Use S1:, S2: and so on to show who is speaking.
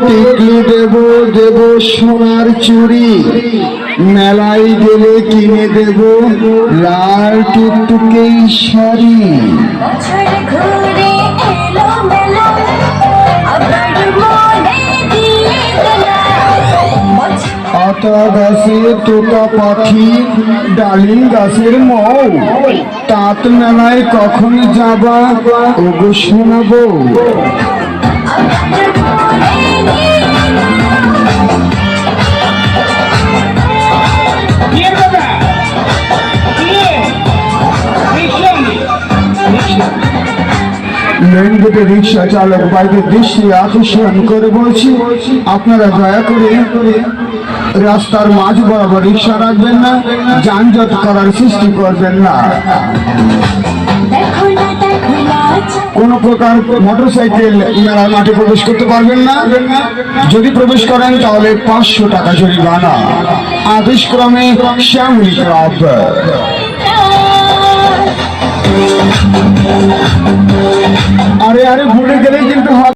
S1: টিকলি দেব দেব সোনার চুড়ি মেলায় গেলে কিনে দেব লাল টুকটুকে শাড়ি। আতা গাছে তোতা পাখি ডালিম গাছের মৌ। তাঁত মেলায় কখন যাবা ওগো শোনাবো। লেনগেটে রিক্সা চালক বাইকের দৃষ্টি আকর্ষণ করে বলছি আপনারা দয়া করে রাস্তার মাঝ বরাবর রিক্সা রাখবেন না যানজট করার সৃষ্টি করবেন না।
S2: না
S1: কোন প্রকার মোটরসাইকেল মেলার মাঠে প্রবেশ করতে পারবেন না। যদি প্রবেশ করেন তাহলে পাঁচশো টাকা জরিমানা। আদেশ ক্রমে শ্যামলী ক্লাব अरे घूमने के लिए जिनको